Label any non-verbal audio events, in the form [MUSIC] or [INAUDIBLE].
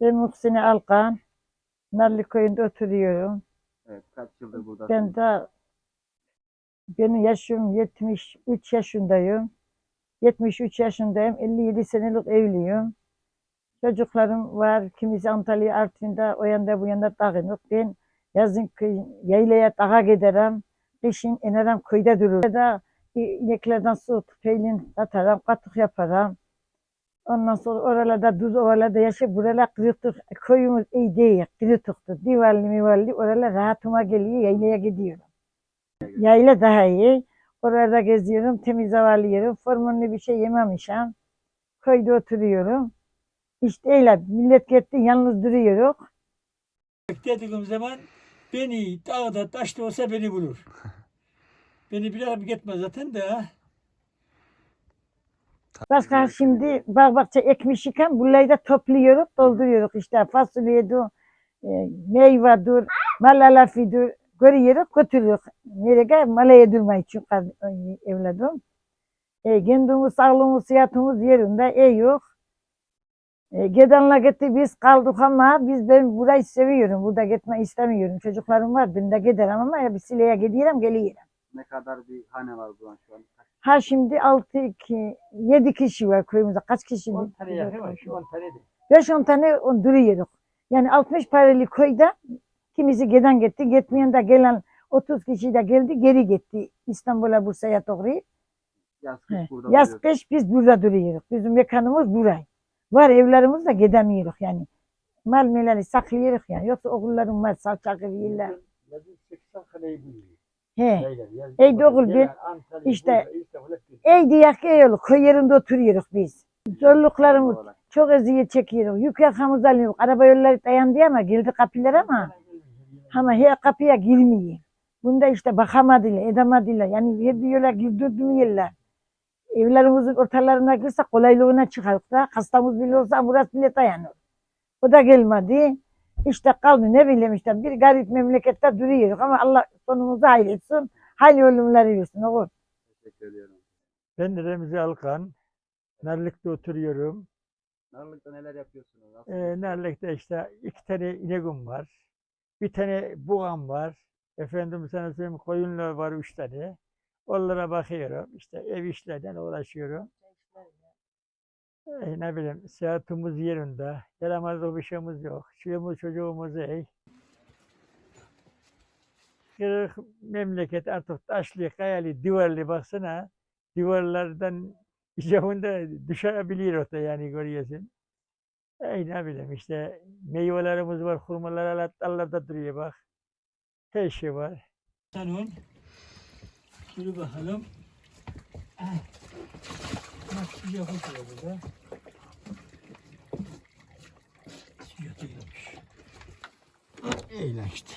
Ben Muhsine Alkan. Narlı köyünde oturuyorum. Evet, kaç yıldır buradasın? Ben de benim yaşım 73 yaşındayım. 73 yaşındayım. 57 senelik evliyim. Çocuklarım var. Kimisi Antalya Artvin'de o yanda bu yanda dağınık. Ben yazın köy, yaylaya dağa giderim. Kışın inerim köyde dururum. Da ineklerden su peylin atarım, katık yaparım. Ondan sonra oralarda düz oralarda yaşayıp buralar kırıktık. Köyümüz iyi değil, kırıktıktı. Divarlı mivarlı oralar rahatıma geliyor, yaylaya gidiyorum. Yayla daha iyi. Orada geziyorum, temiz hava alıyorum. Formunlu bir şey yememişim. Köyde oturuyorum. İşte öyle millet gitti yalnız duruyoruz. dediğim zaman beni dağda taşta olsa beni bulur. [LAUGHS] Beni bir abi gitmez zaten de. Başka şimdi bak bahçe ekmiş iken burayı da topluyoruz, dolduruyoruz. İşte fasulyedir, e, meyvedir, malalafidir. Görüyoruz, götürüyoruz. Nereye? Malaya durma için e, evladım. E, kendimiz, sağlığımız, sıhhatimiz yerinde, iyi yok. E, gidenle gitti biz kaldık ama biz ben burayı seviyorum. Burada gitme istemiyorum. Çocuklarım var. Ben de giderim ama ya bir sileye gidiyorum, geliyorum. Ne kadar bir hane var burada şu an? Ha şimdi 6 ki 7 kişi var köyümüzde. Kaç kişi? 10 tane yakın var şu 10 tane de. 5-10 tane on duruyoruz. Yani 60 paralı köyde kimisi giden gitti. Gitmeyen de gelen 30 kişi de geldi geri gitti. İstanbul'a Bursa'ya doğru. yaz kış burada Yaz kış biz burada duruyoruz. Bizim mekanımız burayı. Var evlerimiz de gidemiyoruz yani. Mal meleri saklıyoruz yani. Yoksa oğullarım var salçak yerler. Yazın 80 kaleyi buluyor. He. Ey doğul bir- işte- Ey diyak ey yolu köy yerinde oturuyoruz biz. Zorluklarımız çok eziyet çekiyoruz. Yük yakamızı alıyoruz. Araba yolları dayandı ama geldi kapılar ama ama her kapıya girmiyor. Bunda işte bakamadılar, edemediler. Yani her bir yola girdirdim yerler. Evlerimizin ortalarına girse kolaylığına çıkarıp da hastamız bile olsa burası bile dayanır. O da gelmedi. İşte kaldı ne bileyim işte bir garip memlekette duruyoruz ama Allah sonumuzu hayretsin. Hayli ölümleri versin oğul. Teşekkür ediyorum. Ben Remzi Alkan. Narlık'ta oturuyorum. Narlıkta neler yapıyorsunuz? Nasıl? Ee, Narlık'ta işte iki tane ineğim var. Bir tane buğam var. Efendim sana söyleyeyim koyunlar var üç tane. Onlara bakıyorum. İşte ev işlerden uğraşıyorum. Ee, ne bileyim sıhhatimiz yerinde. Yaramazlık bir şeyimiz yok. Çoluğumuz çocuğumuz iyi. Kırık memleket artık taşlı, kayalı, duvarlı baksana. Duvarlardan icabında [LAUGHS] düşebiliyor da yani görüyorsun. Ey ne bileyim işte meyvelerimiz var, hurmalar Allah- Allah'da duruyor bak. Her şey var. Sen Şunu bakalım. Nasıl sıcak oturuyor burada. Sıcak değilmiş. Eyle işte.